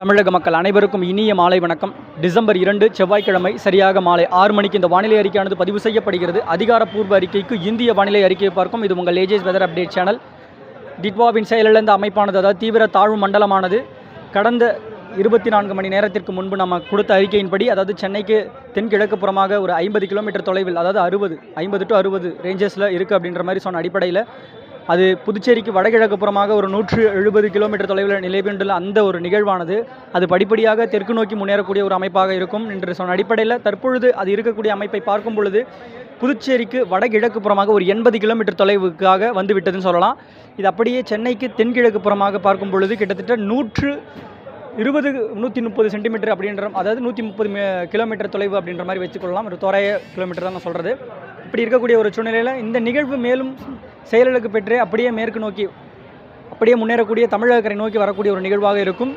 தமிழக மக்கள் அனைவருக்கும் இனிய மாலை வணக்கம். டிசம்பர் இரண்டு செவ்வாய்க்கிழமை சரியாக மாலை ஆறு மணிக்கு இந்த வானிலை அறிக்கையானது பதிவு செய்யப்படுகிறது. அதிகாரப்பூர்வ அறிக்கைக்கு இந்திய வானிலை அறிக்கையை பார்க்கும். இது உங்கள் ஏஜேஸ் வெதர் அப்டேட் சேனல். டிட்வாவின் செயலிழந்த அமைப்பானது அதாவது தீவிர தாழ்வு மண்டலமானது கடந்த இருபத்தி நான்கு மணி நேரத்திற்கு முன்பு நம்ம கொடுத்த அறிக்கையின்படி அதாவது சென்னைக்கு தென்கிழக்கு புறமாக ஒரு ஐம்பது கிலோமீட்டர் தொலைவில் அதாவது அறுபது ஐம்பது டு அறுபது ரேஞ்சஸில் இருக்குது அப்படின்ற மாதிரி சொன்ன அடிப்படையில் அது புதுச்சேரிக்கு வடகிழக்கு புறமாக ஒரு நூற்று எழுபது கிலோமீட்டர் தொலைவில் நிலைபெண்டுள்ள அந்த ஒரு நிகழ்வானது அது படிப்படியாக தெற்கு நோக்கி முன்னேறக்கூடிய ஒரு அமைப்பாக இருக்கும் என்று சொன்ன அடிப்படையில் தற்பொழுது அது இருக்கக்கூடிய அமைப்பை பார்க்கும் பொழுது புதுச்சேரிக்கு வடகிழக்கு புறமாக ஒரு எண்பது கிலோமீட்டர் தொலைவுக்காக வந்து விட்டதுன்னு சொல்லலாம். இது அப்படியே சென்னைக்கு தென்கிழக்கு புறமாக பார்க்கும் பொழுது கிட்டத்தட்ட நூற்று இருபது நூற்றி முப்பது சென்டிமீட்டர் அப்படின்ற அதாவது நூற்றி முப்பது கிலோமீட்டர் தொலைவு அப்படின்ற மாதிரி வச்சுக்கொள்ளலாம். ஒரு தோராய கிலோமீட்டர் தான் நான் சொல்கிறது இப்படி இருக்கக்கூடிய ஒரு சூழ்நிலையில் இந்த நிகழ்வு மேலும் செயலிழக்கு பெற்று அப்படியே மேற்கு நோக்கி அப்படியே முன்னேறக்கூடிய தமிழகக்கரை நோக்கி வரக்கூடிய ஒரு நிகழ்வாக இருக்கும்.